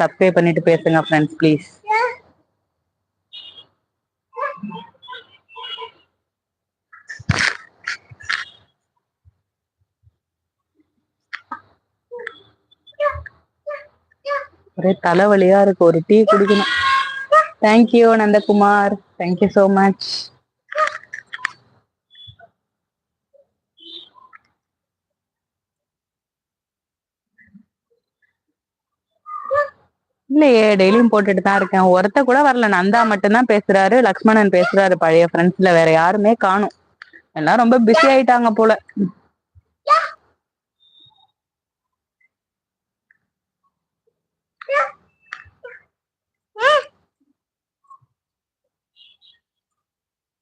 Subscribe பண்ணிட்டு பேசுங்க friends please ஒரே தலைவலியா இருக்கு ஒரு டீ குடிக்கணும். Thank you Nandakumar. Thank you so much இல்லையே டெய்லியும் போட்டுட்டு தான் இருக்கேன். ஒருத்த கூட வரல. நந்தா மட்டும்தான் பேசுறாரு லக்ஷ்மணன் பேசுறாரு பழைய ஃப்ரெண்ட்ஸ்ல வேற யாருமே காணும். எல்லாம் ரொம்ப பிஸி ஆயிட்டாங்க போல.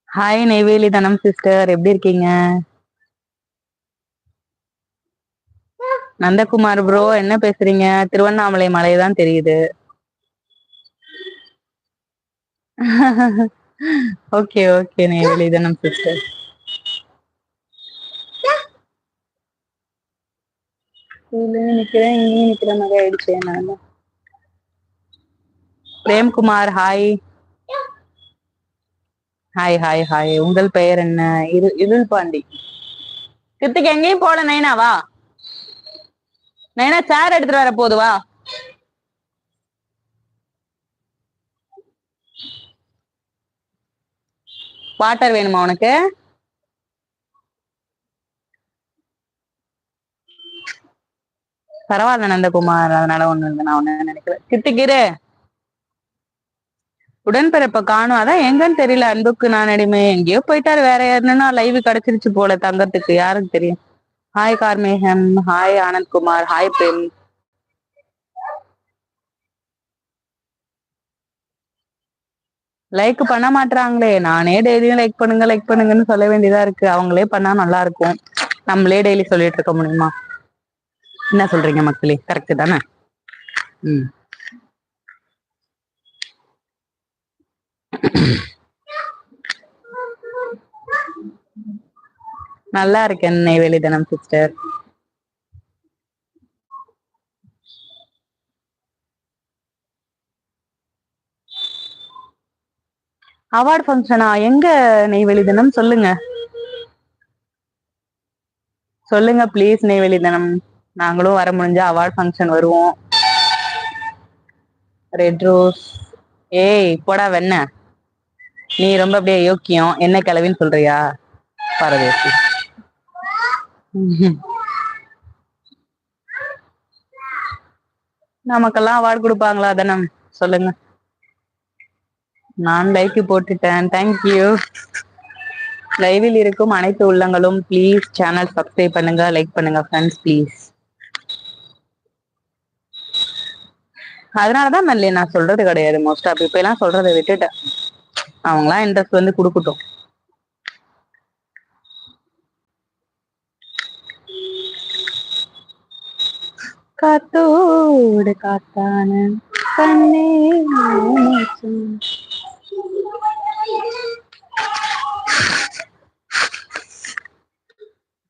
ஹாய் நெய்வேலி தனம் சிஸ்டர் எப்படி இருக்கீங்க? நந்தகுமார் ப்ரோ என்ன பேசுறீங்க? திருவண்ணாமலை மலை தான் தெரியுது. ஓகே ஓகே நெய்வேலி தனம் சிஸ்டர் நிக்கிறேன் இங்கேயும் நிக்கிற மாதிரி ஆயிடுச்சு நான் Premkumar hi hi hi hi உங்கள் பெயர் என்ன? இரு இருள் பாண்டி. கிருத்திக் எங்கேயும் போல நைனா வா நைனா சேர் எடுத்துட்டு வர போதுவா? வாட்டர் வேணுமா உனக்கு? பரவாயில்ல நந்தகுமார் அதனால ஒண்ணு இல்லை நான் ஒண்ணு நினைக்கிறேன் கிருத்திகிரு உடன்பிறப்ப காணும். அதான் எங்கன்னு தெரியல அன்புக்கு நான் அடிமை. எங்கேயோ போயிட்டாரு வேற யாருன்னா லைவ் கிடைச்சிருச்சு போல தங்கத்துக்கு. யாருக்கு தெரியும்? Hi Karmegam hi Anandkumar hi Prem. Like பண்ண மாட்டாங்களே நானே டெய்லியும் லைக் பண்ணுங்க லைக் பண்ணுங்கன்னு சொல்ல வேண்டியதா இருக்கு. அவங்களே பண்ணா நல்லா இருக்கும். நம்மளே டெய்லி சொல்லிட்டு இருக்க முடியுமா? என்ன சொல்றீங்க மக்களே? கரெக்ட் தானே? ம். நல்லா இருக்கேன் நெய்வேலி தினம் சிஸ்டர் அவார்ட் ஃபங்க்ஷனா எங்க நெய்வேலி தினம் சொல்லுங்க. சொல்லுங்க ப்ளீஸ் நெய்வேலி தினம் நாங்களும் வர முடிஞ்சா அவார்ட் ஃபங்க்ஷன் வருவோம். ரெட் ரோஸ் ஏய் போடா வெண்ண. நீ ரொம்ப அப்படியே யோக்கியம் என்ன கிளவின்னு சொல்றியா? பரதேசி. நமக்கெல்லாம் அவார்டு கொடுப்பாங்களா? தினம் சொல்லுங்க. நான் லைக் போட்டுட்டேன். தேங்க்யூ லைவில் இருக்கும் அனைத்து உள்ளங்களும் ப்ளீஸ் சேனல் சப்ஸ்கிரைப் பண்ணுங்க லைக் பண்ணுங்க ஃப்ரெண்ட்ஸ் ப்ளீஸ் அதனாலதான் மல்லி நான் சொல்றது கிடையாது. மோஸ்ட் ஆஃப் இப்ப எல்லாம் சொல்றதை விட்டுட்டேன். அவங்களாம் இன்ட்ரெஸ்ட் வந்து கொடுக்கட்டும். காத்தோடு காத்தான கண்ணே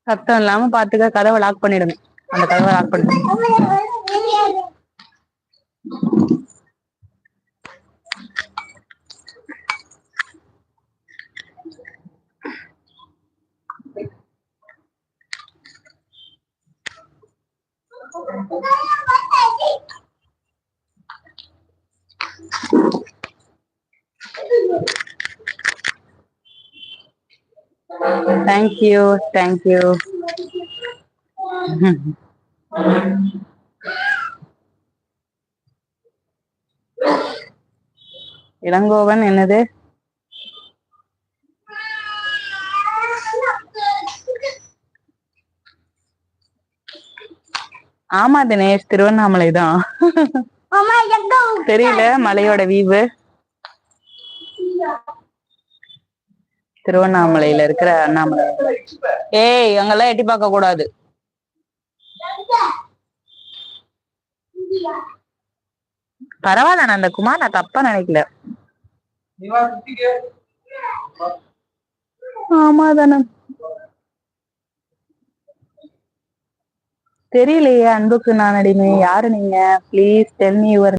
சத்தம் இல்லாம பாத்துக்க கதவை லாக் பண்ணிடுங்க. அந்த கதவை லாக் பண்ணிடுங்க. தேங்க்யூ தேங்க்யூ இளங்கோவன் என்னது? ஆமா தினேஷ் திருவண்ணாமலை தான். தெரியல மலையோட வீவு. திருவண்ணாமலையில இருக்கிற அண்ணாமலை. ஏய் அங்கெல்லாம் எட்டி பார்க்க கூடாது. பரவாயில்ல நான் அந்த குமார் நான் தப்பா நினைக்கல. ஆமா தானே தெரியலையே அன்புக்கு நான் அடிமை யாரு நீங்க? Please tell me your